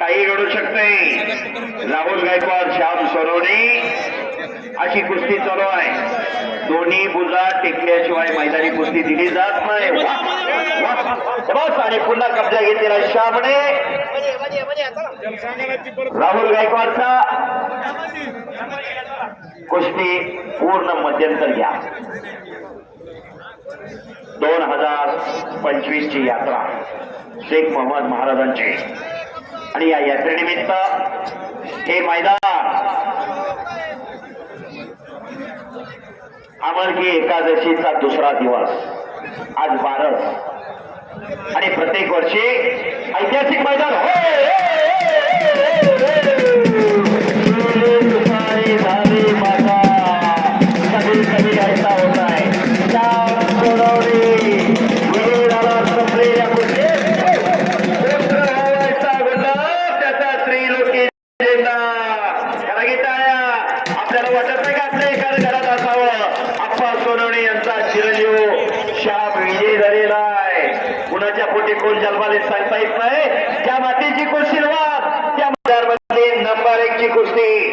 काही घडू शकते राहुल गायकवाड श्याम सरोने अशी कुस्ती चालू आहे. दोन्ही बुजा टेकल्याशिवाय मैदानी कुस्ती दिली जात नाही. बस आणि पुन्हा कब्जा घेतलेला श्यामने. राहुल गायकवाडचा कुस्ती पूर्ण मध्यंतर घ्या. दोन हजार पंचवीस ची यात्रा. शेख मोहम्मद महाराजांची. आणि या यात्रेनिमित्त हे मैदान अमरकी एकादशीचा दुसरा दिवस. आज बारस आणि प्रत्येक वर्षी ऐतिहासिक मैदान हो! आपल्याला वाटत नाही का आपल्या एखाद्या घरात असावं? आप्पा सोनवणे यांचा चिरंजीव शाप विजय झालेला आहे. कुणाच्या पोटी कोण जन्माले सांगता येत नाही? त्या मातीची कुस्ती नवा त्या मध्ये नंबर एक ची कुस्ती.